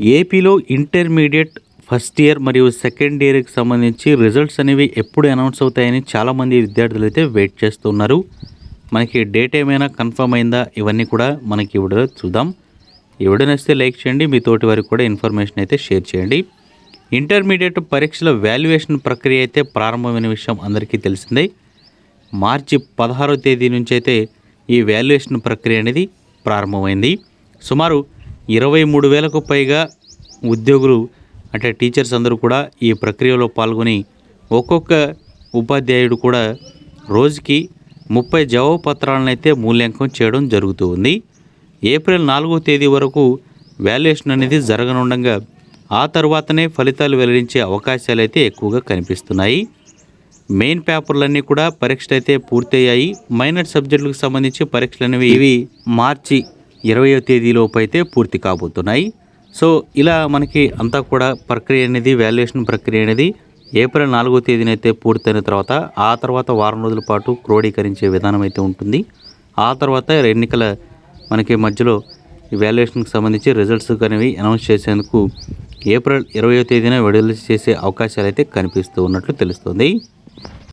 ఏపీలో intermediate first year మరియు second ఇయర్కి సంబంధించి రిజల్ట్స్ అనేవి ఎప్పుడు అనౌన్స్ అవుతాయని చాలామంది విద్యార్థులు అయితే వెయిట్ చేస్తున్నారు. మనకి డేట్ ఏమైనా కన్ఫర్మ్ అయిందా? ఇవన్నీ కూడా మనకి ఈ చూద్దాం. ఈ వీడియో నచ్చితే లైక్ చేయండి మీ తోటి వారికి కూడా ఇన్ఫర్మేషన్ అయితే షేర్ చేయండి. ఇంటర్మీడియట్ పరీక్షల వాల్యుయేషన్ ప్రక్రియ అయితే ప్రారంభమైన విషయం అందరికీ తెలిసిందే. మార్చి పదహారో తేదీ నుంచి అయితే ఈ వాల్యుయేషన్ ప్రక్రియ అనేది ప్రారంభమైంది. సుమారు ఇరవై మూడు వేలకు పైగా ఉద్యోగులు అంటే టీచర్స్ అందరూ కూడా ఈ ప్రక్రియలో పాల్గొని ఒక్కొక్క ఉపాధ్యాయుడు కూడా రోజుకి ముప్పై జవాబు పత్రాలను అయితే మూల్యాంకనం చేయడం జరుగుతూ ఉంది. ఏప్రిల్ నాలుగో తేదీ వరకు వాల్యుయేషన్ అనేది జరగనుండగా ఆ తర్వాతనే ఫలితాలు వెల్లడించే అవకాశాలు అయితే ఎక్కువగా కనిపిస్తున్నాయి. మెయిన్ పేపర్లన్నీ కూడా పరీక్షలు అయితే పూర్తయ్యాయి. మైనర్ సబ్జెక్టులకు సంబంధించి పరీక్షలు అనేవి ఇవి మార్చి ఇరవయో తేదీలోపు అయితే పూర్తి కాబోతున్నాయి. సో ఇలా మనకి అంతా కూడా ప్రక్రియ అనేది వాల్యుయేషన్ ప్రక్రియ అనేది ఏప్రిల్ నాలుగో తేదీన అయితే పూర్తయిన తర్వాత ఆ తర్వాత వారం రోజుల పాటు క్రోడీకరించే విధానం అయితే ఉంటుంది. ఆ తర్వాత ఎన్నికల మనకి మధ్యలో వాల్యుయేషన్కి సంబంధించి రిజల్ట్స్ అనేవి అనౌన్స్ చేసేందుకు ఏప్రిల్ ఇరవయో తేదీన విడుదల చేసే అవకాశాలు అయితే కనిపిస్తూ ఉన్నట్లు తెలుస్తుంది.